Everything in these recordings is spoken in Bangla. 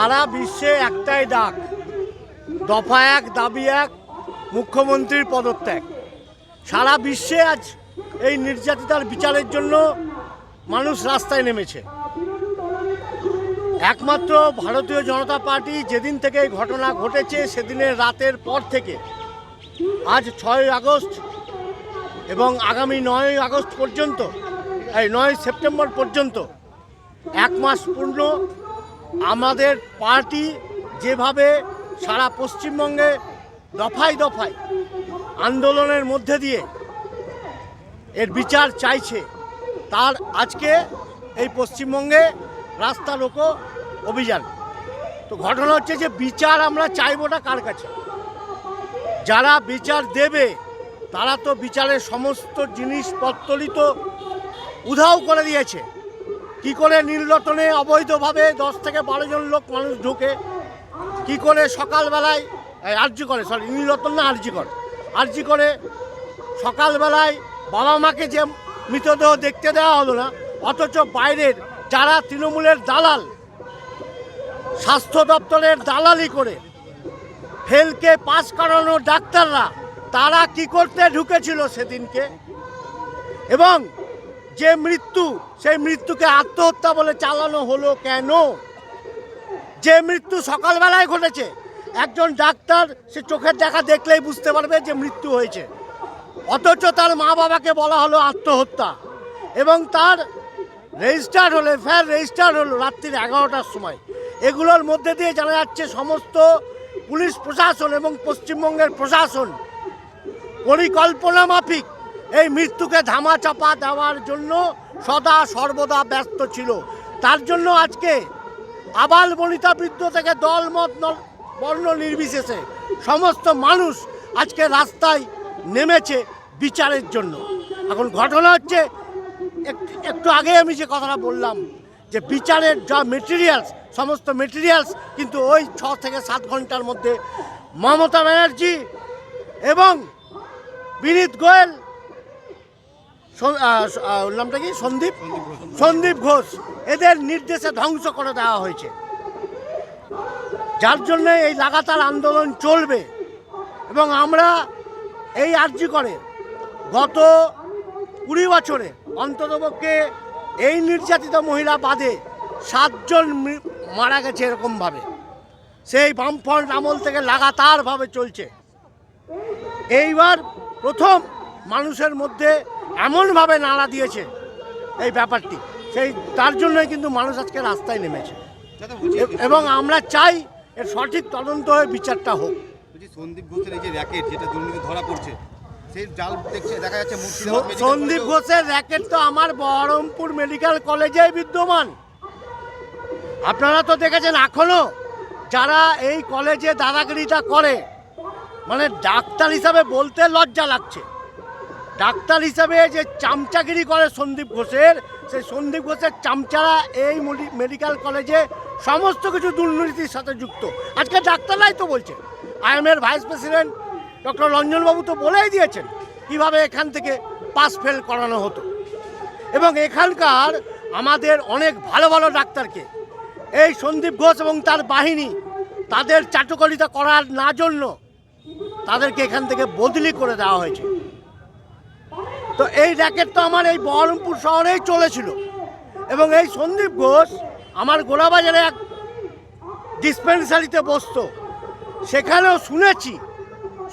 সারা বিশ্বে একটাই ডাক দফা এক, দাবি এক, মুখ্যমন্ত্রীর পদত্যাগ। সারা বিশ্বে আজ এই নির্যাতিতার বিচারের জন্য মানুষ রাস্তায় নেমেছে। একমাত্র ভারতীয় জনতা পার্টি যেদিন থেকে এই ঘটনা ঘটেছে, সেদিনের রাতের পর থেকে আজ ছয় আগস্ট এবং আগামী নয় আগস্ট পর্যন্ত, এই নয় সেপ্টেম্বর পর্যন্ত, এক মাস পূর্ণ আমাদের পার্টি যেভাবে সারা পশ্চিমবঙ্গে দফায় দফায় আন্দোলনের মধ্যে দিয়ে এর বিচার চাইছে, তার আজকে এই পশ্চিমবঙ্গে রাস্তা রোকো অভিযান। তো ঘটনা হচ্ছে যে বিচার আমরা চাইবোটা কার কাছে? যারা বিচার দেবে, তারা তো বিচারের সমস্ত জিনিসপত্রই তো উধাও করে দিয়েছে। কি করে নীলরতনে অবৈধভাবে দশ থেকে বারো জন লোক মানুষ ঢোকে? কি করে সকালবেলায় আর্জি করে সরি নীলরতন না, আর্জি করে। আর্জি করে সকালবেলায় বাবা মাকে যে মৃতদেহ দেখতে দেওয়া হলো না, অথচ বাইরের যারা তৃণমূলের দালাল, স্বাস্থ্য দপ্তরের দালালি করে ফেলকে পাস করানো ডাক্তাররা, তারা কি করতে ঢুকেছিল সেদিনকে? এবং যে মৃত্যু, সেই মৃত্যুকে আত্মহত্যা বলে চালানো হলো কেন? যে মৃত্যু সকালবেলায় ঘটেছে, একজন ডাক্তার সে চোখের দেখা দেখলেই বুঝতে পারবে যে মৃত্যু হয়েছে। অথচ তার মা বাবাকে বলা হলো আত্মহত্যা এবং তার রেজিস্টার হলো এফআইআর রেজিস্টার হলো রাত্রির এগারোটার সময়। এগুলোর মধ্যে দিয়ে জানা যাচ্ছে সমস্ত পুলিশ প্রশাসন এবং পশ্চিমবঙ্গের প্রশাসন পরিকল্পনা মাফিক এই মৃত্যুকে ধামাচাপা দেওয়ার জন্য সদা সর্বদা ব্যস্ত ছিল। তার জন্য আজকে আবাল বনিতা বৃদ্ধ থেকে দল মত বর্ণ নির্বিশেষে সমস্ত মানুষ আজকে রাস্তায় নেমেছে বিচারের জন্য। এখন ঘটনা হচ্ছে, এক- একটু আগে আমি যে কথাটা বললাম, যে বিচারের যা মেটেরিয়ালস সমস্ত মেটেরিয়ালস কিন্তু ওই ছ থেকে সাত ঘণ্টার মধ্যে মমতা ব্যানার্জি এবং বিনীত গোয়েল নামটা কি? সন্দীপ? সন্দীপ ঘোষ। এদের নির্দেশে ধ্বংস করে দেওয়া হয়েছে। যার জন্য এই লাগাতার আন্দোলন চলবে। এবং আমরা এই আর্জি করে গত কুড়ি বছরে অন্ততপক্ষে এই নির্যাতিত মহিলা বাদে সাতজন মারা গেছে এরকমভাবে। সেই বামফ্রন্ট আমল থেকে লাগাতারভাবে চলছে। এইবার প্রথম মানুষের মধ্যে এমনভাবে নাড়া দিয়েছে এই ব্যাপারটি। সেই তার জন্যই কিন্তু মানুষ আজকে রাস্তায় নেমেছে। এবং আমরা চাই এর সঠিক তদন্ত হয়ে বিচারটা হোক। সন্দীপ ঘোষের এই যে র্যাকেট যেটা দুর্নীতি ধরা পড়ছে সেই জাল দেখছে দেখা যাচ্ছে সন্দীপ ঘোষের র্যাকেট তো আমার বহরমপুর মেডিকেল কলেজেই বিদ্যমান। আপনারা তো দেখেছেন এখনও যারা এই কলেজে দাদাগিরিটা করে মানে ডাক্তার হিসাবে বলতে লজ্জা লাগছে। ডাক্তার হিসাবে যে চামচাগিরি করে সন্দীপ ঘোষের, সেই সন্দীপ ঘোষের চামচারা এই মেডিকেল কলেজে সমস্ত কিছু দুর্নীতির সাথে যুক্ত। আজকে ডাক্তাররাই তো বলছে। আইএমের ভাইস প্রেসিডেন্ট ডক্টর রঞ্জনবাবু তো বলেই দিয়েছেন কীভাবে এখান থেকে পাস ফেল করানো হতো। এবং এখানকার আমাদের অনেক ভালো ভালো ডাক্তারকে এই সন্দীপ ঘোষ এবং তার বাহিনী তাদের চাটুকারিতা করার না জন্য তাদেরকে এখান থেকে বদলি করে দেওয়া হয়েছে। তো এই র্যাকেট তো আমার এই বহরমপুর শহরেই চলেছিল। এবং এই সন্দীপ ঘোষ আমার গোলাবাজারে এক ডিসপেন্সারিতে বসতো। সেখানেও শুনেছি,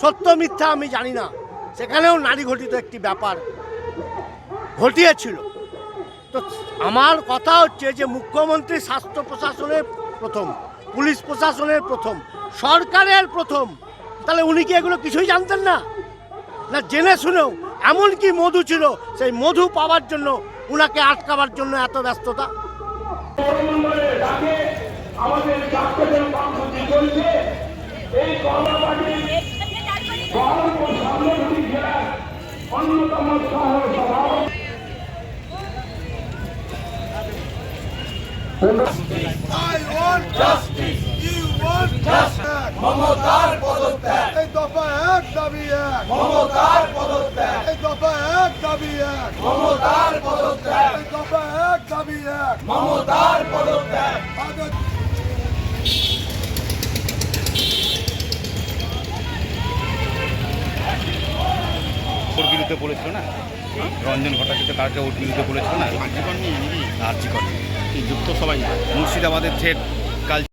সত্য মিথ্যা আমি জানি না। সেখানেও নারী ঘটিত একটি ব্যাপার ঘটিয়েছিল। তো আমার কথা হচ্ছে যে মুখ্যমন্ত্রী স্বাস্থ্য প্রশাসনের প্রথম, পুলিশ প্রশাসনের প্রথম, সরকারের প্রথম। তাহলে উনি কি এগুলো কিছুই জানতেন না? না, জেনে শুনেও এমন কি মধু ছিল সেই মধু পাওয়ার জন্য উনাকে আটকাবার জন্য এত ব্যস্ততা অন্যতম I want justice. You want justice. মমতার পদত্যাগ দাবি এক। মমতার পদত্যাগ। এই দফা এক দাবি এক। মমতার পদত্যাগ। এই দফা এক দাবি এক। মমতার পদত্যাগ। ওর বিরুদ্ধে না? রঞ্জন ঘটাচিত কারকে ওর বিরুদ্ধে বলেছিল না? আর জি করেনি আর যুক্ত সবাই মুর্শিদাবাদের থ্রেট